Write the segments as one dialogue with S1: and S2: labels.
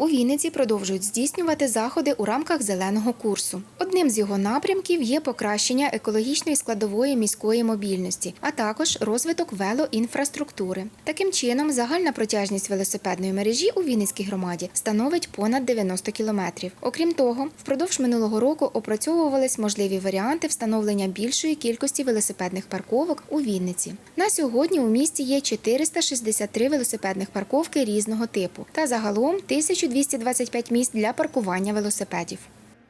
S1: У Вінниці продовжують здійснювати заходи у рамках зеленого курсу. Одним з його напрямків є покращення екологічної складової міської мобільності, а також розвиток велоінфраструктури. Таким чином, загальна протяжність велосипедної мережі у Вінницькій громаді становить понад 90 кілометрів. Окрім того, впродовж минулого року опрацьовувались можливі варіанти встановлення більшої кількості велосипедних парковок у Вінниці. На сьогодні у місті є 463 велосипедних парковки різного типу та загалом 1225 місць для паркування велосипедів.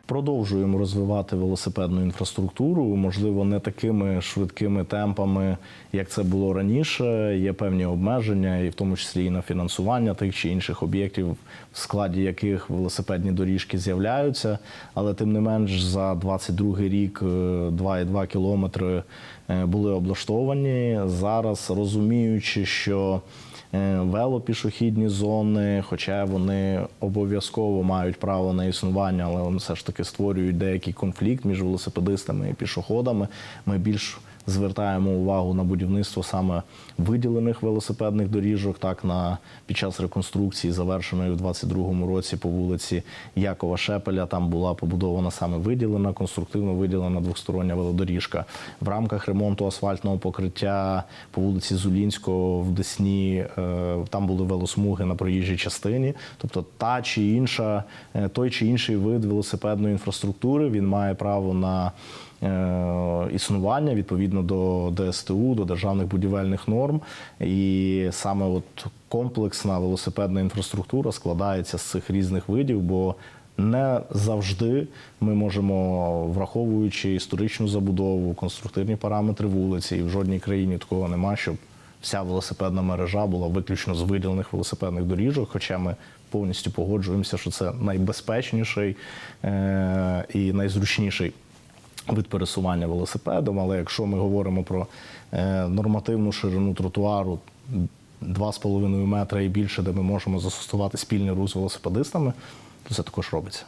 S2: Продовжуємо розвивати велосипедну інфраструктуру, можливо, не такими швидкими темпами, як це було раніше. Є певні обмеження, і в тому числі і на фінансування тих чи інших об'єктів, в складі яких велосипедні доріжки з'являються. Але тим не менш, за 22 рік е, 2,2 кілометри е, були облаштовані. Зараз розуміючи, що е, велопішохідні зони, хоча вони обов'язково мають право на існування, але вони все ж таки створюють деякий конфлікт між велосипедистами і пішоходами. Ми більш звертаємо увагу на будівництво саме виділених велосипедних доріжок. Так на під час реконструкції, завершеної в 22-му році по вулиці Якова Шепеля, там була побудована саме виділена, конструктивно виділена двостороння велодоріжка. В рамках ремонту асфальтного покриття по вулиці Зулінського в Десні е, там були велосмуги на проїжджій частині. Тобто та чи інша, е, той чи інший вид велосипедної інфраструктури він має право на існування відповідно до ДСТУ, до державних будівельних норм. І саме от комплексна велосипедна інфраструктура складається з цих різних видів, бо не завжди ми можемо, враховуючи історичну забудову, конструктивні параметри вулиці, і в жодній країні такого нема, щоб вся велосипедна мережа була виключно з виділених велосипедних доріжок. Хоча ми повністю погоджуємося, що це найбезпечніший е- і найзручніший вид пересування велосипедом. Але якщо ми говоримо про е, нормативну ширину тротуару 2,5 метра і більше, де ми можемо застосувати спільний рух з велосипедистами, то це також робиться.